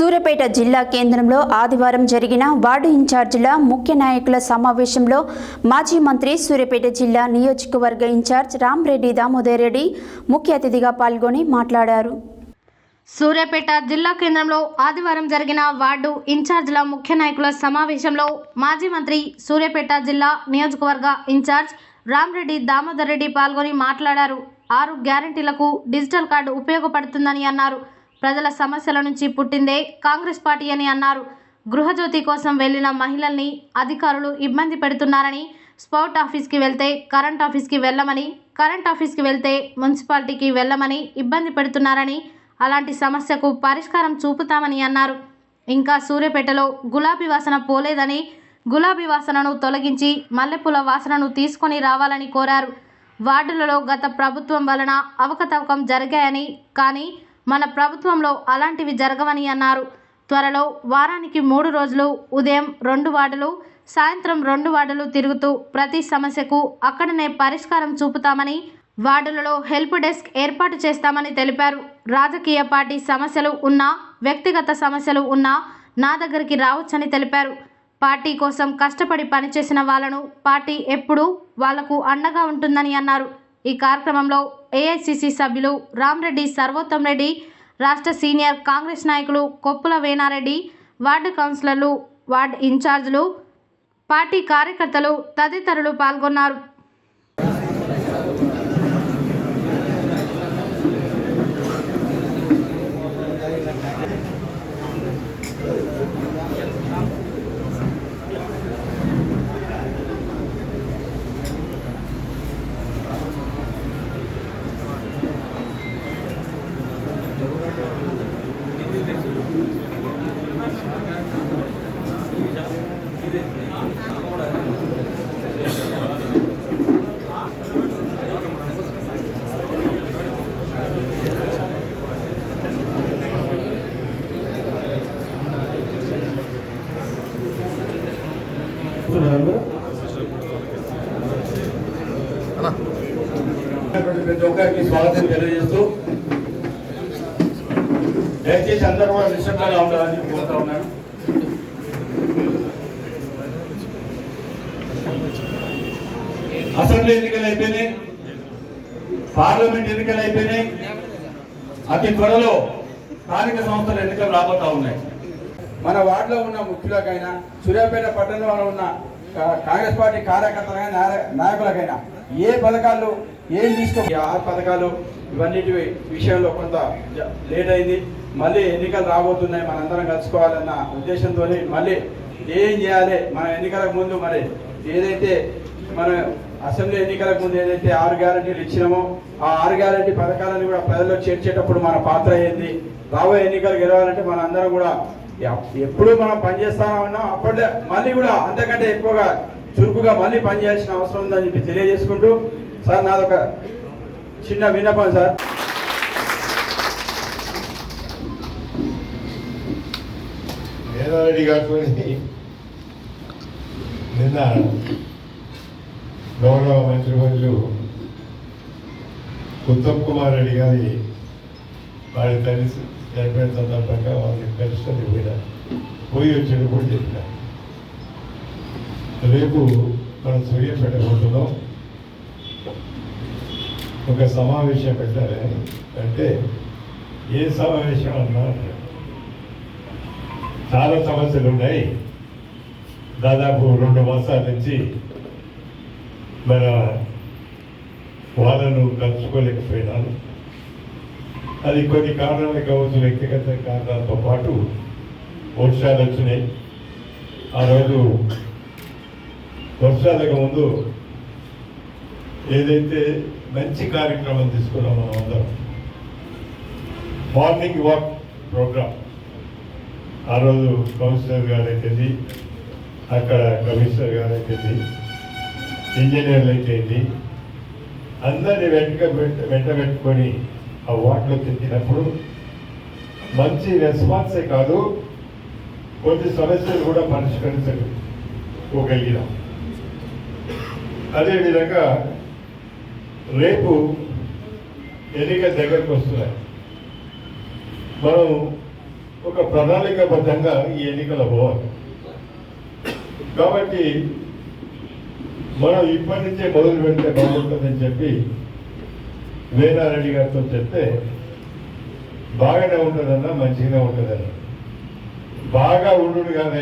సూర్యాపేట జిల్లా కేంద్రంలో ఆదివారం జరిగిన వార్డు ఇన్ఛార్జీల ముఖ్య నాయకుల సమావేశంలో మాజీ మంత్రి సూర్యాపేట జిల్లా నియోజకవర్గ ఇన్ఛార్జ్ రామ్రెడ్డి దామోదర్ రెడ్డి ముఖ్య అతిథిగా పాల్గొని మాట్లాడారు. సూర్యాపేట జిల్లా కేంద్రంలో ఆదివారం జరిగిన వార్డు ఇన్ఛార్జ్ల ముఖ్య నాయకుల సమావేశంలో మాజీ మంత్రి సూర్యాపేట జిల్లా నియోజకవర్గ ఇన్ఛార్జ్ రామ్రెడ్డి దామోదర్ రెడ్డి పాల్గొని మాట్లాడారు. ఆరు గ్యారంటీలకు డిజిటల్ కార్డు ఉపయోగపడుతుందని అన్నారు. ప్రజల సమస్యల నుంచి పుట్టిందే కాంగ్రెస్ పార్టీ అని అన్నారు. గృహజ్యోతి కోసం వెళ్ళిన మహిళల్ని అధికారులు ఇబ్బంది పెడుతున్నారని స్పౌట్ ఆఫీస్కి వెళ్తే కరెంట్ ఆఫీస్కి వెళ్ళమని కరెంట్ ఆఫీస్కి వెళ్తే మున్సిపాలిటీకి వెళ్ళమని ఇబ్బంది పెడుతున్నారని అలాంటి సమస్యకు పరిష్కారం చూపుతామని అన్నారు. ఇంకా సూర్యపేటలో గులాబీ వాసన పోలేదని గులాబీ వాసనను తొలగించి మల్లెపూల వాసనను తీసుకొని రావాలని కోరారు. వార్డులలో గత ప్రభుత్వం వలన అవకతవకం జరిగాయని కానీ మన ప్రభుత్వంలో అలాంటివి జరగవని అన్నారు. త్వరలో వారానికి మూడు రోజులు ఉదయం రెండు వార్డులు సాయంత్రం రెండు వార్డులు తిరుగుతూ ప్రతి సమస్యకు అక్కడనే పరిష్కారం చూపుతామని వార్డులలో హెల్ప్ డెస్క్ ఏర్పాటు చేస్తామని తెలిపారు. రాజకీయ పార్టీ సమస్యలు ఉన్నా వ్యక్తిగత సమస్యలు ఉన్నా నా దగ్గరికి రావచ్చని తెలిపారు. పార్టీ కోసం కష్టపడి పనిచేసిన వాళ్ళను పార్టీ ఎప్పుడూ వాళ్ళకు అండగా ఉంటుందని అన్నారు. ఈ కార్యక్రమంలో ఏఐసిసి సభ్యులు రామ్రెడ్డి సర్వోత్తం రెడ్డి రాష్ట్ర సీనియర్ కాంగ్రెస్ నాయకులు కొప్పుల వేనారెడ్డి వార్డు కౌన్సిలర్లు వార్డు ఇన్ఛార్జీలు పార్టీ కార్యకర్తలు తదితరులు పాల్గొన్నారు. ప్రతి ఒక్కరికి స్వాగతం తెలియజేస్తూ దయచేసి అందరూ కూడా నిశ్శబ్దంగా ఉండాలని కోరుతా ఉన్నాను. అసెంబ్లీ ఎన్నికలు అయిపోయినాయి. పార్లమెంట్ ఎన్నికలు అయిపోయినాయి. అతి త్వరలో స్థానిక సంస్థల ఎన్నికలు రాబోతా ఉన్నాయి. మన వార్డులో ఉన్న ముఖ్యులకైనా సూర్యాపేట పట్టణంలో ఉన్న కా- కాంగ్రెస్ పార్టీ కార్యకర్తలైనా నాయకులకైనా ఏ పథకాలు ఏం తీసుకో ఆ ఆరు పథకాలు ఇవన్నీ విషయంలో కొంత లేట్ అయింది. మళ్ళీ ఎన్నికలు రాబోతున్నాయి మనందరం కలుసుకోవాలన్న ఉద్దేశంతో మళ్ళీ ఏం చేయాలి? మన ఎన్నికలకు ముందు మరి ఏదైతే మన అసెంబ్లీ ఎన్నికలకు ముందు ఏదైతే ఆరు గ్యారంటీలు ఇచ్చినామో ఆ ఆరు గ్యారంటీ పథకాలను కూడా ప్రజల్లో చేర్చేటప్పుడు మన పాత్ర ఏంది? రాబోయే ఎన్నికలు గెలవాలంటే మనందరం కూడా ఎప్పుడు మనం పనిచేస్తా ఉన్నాం అప్పట్లో మళ్ళీ కూడా అంతకంటే ఎక్కువగా చురుకుగా మళ్ళీ పనిచేయాల్సిన అవసరం ఉందని చెప్పి తెలియజేసుకుంటూ సార్ నాదొక చిన్న విన్నపం సార్. వేదారెడ్డి గారితో నిన్న గౌరవ మంత్రివర్యులు ఉత్తమ్ కుమార్ రెడ్డి గారి వారి తల్లి చనిపోయిన సందర్భంగా వాళ్ళని కలుసుకొని పోయినా పోయి వచ్చినప్పుడు కూడా చెప్పిన. రేపు మనం స్వీయ పోతున్నాం ఒక సమావేశం పెట్టాలి అంటే ఏ సమావేశం అన్నా చాలా సమస్యలు ఉన్నాయి. దాదాపు రెండు మాసాల నుంచి మన వాళ్ళను కలుసుకోలేకపోయినాను. అది కొన్ని కారణాలు కావచ్చు వ్యక్తిగత కారణాలతో పాటు వర్షాలు వచ్చినాయి. ఆ రోజు వర్షాలకు ముందు ఏదైతే మంచి కార్యక్రమం తీసుకున్నామో మనం అందరం మార్నింగ్ వాక్ ప్రోగ్రామ్. ఆ రోజు కౌన్సిలర్ గారు అయితేంది అక్కడ కమిషనర్ గారు అయితేంది ఇంజనీర్లు అయితేంది అందరిని వెంట వెంట పెట్టుకొని ఆ వార్డులో తెచ్చినప్పుడు మంచి రెస్పాన్సే కాదు కొన్ని సమస్యలు కూడా పరిష్కరించగలిగినాం అదేవిధంగా రేపు ఎన్నిక దగ్గరకు వస్తున్నాయి. మనం ఒక ప్రణాళికాబద్ధంగా ఈ ఎన్నికలు పోవాలి కాబట్టి మనం ఇప్పటి నుంచే మొదలు పెడితే బాగుంటుందని చెప్పి వేనారెడ్డి గారితో చెప్తే బాగానే ఉంటుందన్నా మంచిగా ఉంటుందన్నా బాగా ఉండు కానీ